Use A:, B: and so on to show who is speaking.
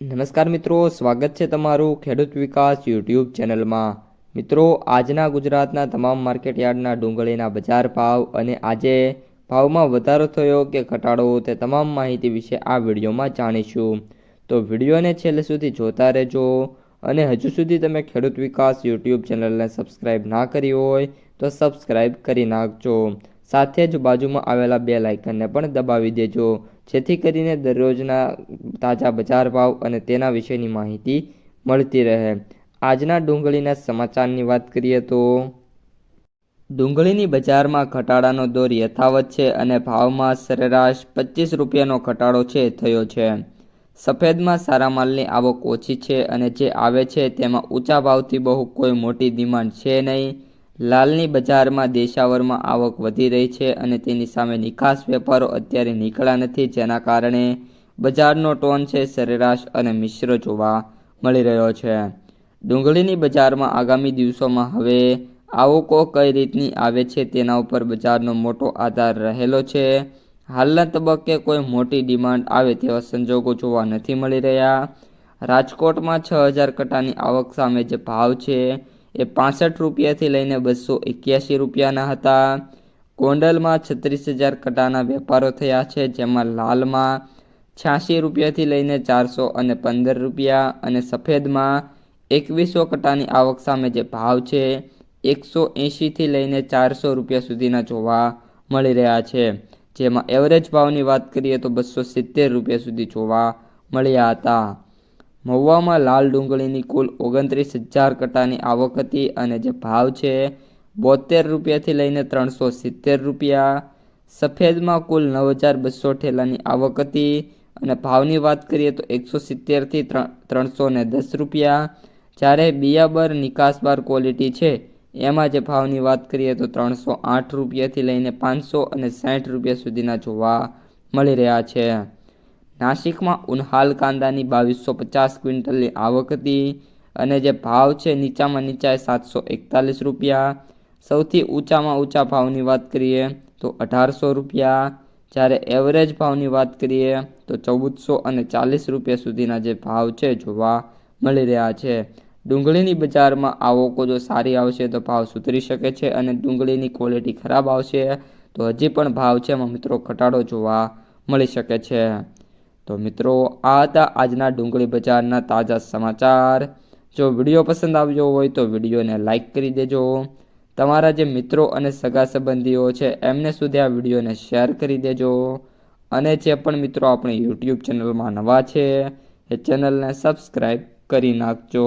A: નમસ્કાર મિત્રો, સ્વાગત છે તમારું ખેડૂત વિકાસ યુટ્યુબ ચેનલમાં. મિત્રો, આજના ગુજરાતના તમામ માર્કેટ યાર્ડના ડુંગળીના બજાર ભાવ અને આજે ભાવમાં વધારો થયો કે ઘટાડો તે તમામ માહિતી વિશે આ વિડીયોમાં જાણીશું. તો વિડીયોને છેલ્લે સુધી જોતા રહેજો અને હજુ સુધી તમે ખેડૂત વિકાસ યુટ્યુબ ચેનલને સબસ્ક્રાઈબ ના કરી હોય તો સબસ્ક્રાઈબ કરી નાખજો. સાથે જ બાજુમાં આવેલા બે લાઇકનને પણ દબાવી દેજો. જેથી કરીને દરરોજના તાજા બજાર ભાવ અને તેના વિશેની માહિતી મળતી રહે. આજના ડુંગળીના સમાચારની વાત કરીએ તો ડુંગળીની બજારમાં ઘટાડાનો દોર યથાવત છે અને ભાવમાં સરેરાશ પચીસ રૂપિયાનો ઘટાડો છે, થયો છે. સફેદમાં સારા માલની આવક ઓછી છે અને જે આવે છે તેમાં ઊંચા ભાવથી બહુ કોઈ મોટી ડિમાન્ડ છે નહીં. લાલની બજારમાં દેશાવરમાં આવક વધી રહી છે અને તેની સામે નિકાસ વેપારો અત્યારે નીકળ્યા નથી, જેના કારણે બજારનો ટોન છે સરેરાશ અને મિશ્ર જોવા મળી રહ્યો છે. ડુંગળીની બજારમાં આગામી દિવસોમાં હવે આવકો કઈ રીતની આવે છે તેના ઉપર બજારનો મોટો આધાર રહેલો છે. હાલના તબક્કે કોઈ મોટી ડિમાન્ડ આવે તેવા સંજોગો જોવા નથી મળી રહ્યા. રાજકોટમાં છ હજાર કટાની આવક સામે જે ભાવ છે એ પાસઠ રૂપિયાથી લઈને બસો એક્યાસી રૂપિયાના હતા. ગોંડલમાં છત્રીસ હજાર કટાના વેપારો થયા છે, જેમાં લાલમાં છ્યાસી રૂપિયાથી લઈને ચારસો અને પંદર રૂપિયા અને સફેદમાં એકવીસો કટાની આવક સામે જે ભાવ છે, એકસો એંશીથી લઈને ચારસો રૂપિયા સુધીના જોવા મળી રહ્યા છે. જેમાં એવરેજ ભાવની વાત કરીએ તો બસો સિત્તેર રૂપિયા સુધી જોવા મળ્યા હતા. મહુવામાં લાલ ડુંગળીની કુલ ઓગણત્રીસ હજાર કટાની આવક હતી અને જે ભાવ છે બોતેર રૂપિયાથી લઈને ત્રણસો સિત્તેર રૂપિયા. સફેદમાં કુલ નવ હજાર બસો ઠેલાની આવક હતી અને ભાવની વાત કરીએ તો એકસો સિત્તેરથી ત્રણસો ને દસ રૂપિયા. જ્યારે બિયાબર નિકાસબાર ક્વોલિટી છે, એમાં જે ભાવની વાત કરીએ તો ત્રણસો આઠ રૂપિયાથી લઈને પાંચસો અને સાઠ રૂપિયા સુધીના જોવા મળી રહ્યા છે. નાસિકમાં ઉનહાલ કાંદાની બાવીસો પચાસ ક્વિન્ટલની આવક હતી અને જે ભાવ છે નીચામાં નીચા સાતસો એકતાલીસ રૂપિયા. સૌથી ઊંચામાં ઊંચા ભાવની વાત કરીએ તો અઢારસો રૂપિયા. જ્યારે એવરેજ ભાવની વાત કરીએ તો ચૌદસો અને ચાલીસ રૂપિયા સુધીના જે ભાવ છે જોવા મળી રહ્યા છે. ડુંગળીની બજારમાં આવકો જો સારી આવશે તો ભાવ સુધરી શકે છે અને ડુંગળીની ક્વોલિટી ખરાબ આવશે તો હજી પણ ભાવ છે એમાં મિત્રો ઘટાડો જોવા મળી શકે છે. તો મિત્રો, આ હતા આજના ડુંગળી બજારના તાજા સમાચાર. જો વીડિયો પસંદ આવ્યો હોય તો વિડીયોને લાઇક કરી દેજો. તમારા જે મિત્રો અને સગા સંબંધીઓ છે, એમને સુધી આ વિડીયોને શેર કરી દેજો. અને જે પણ મિત્રો આપણી યુટ્યુબ ચેનલમાં નવા છે, એ ચેનલને સબસ્ક્રાઈબ કરી નાખજો.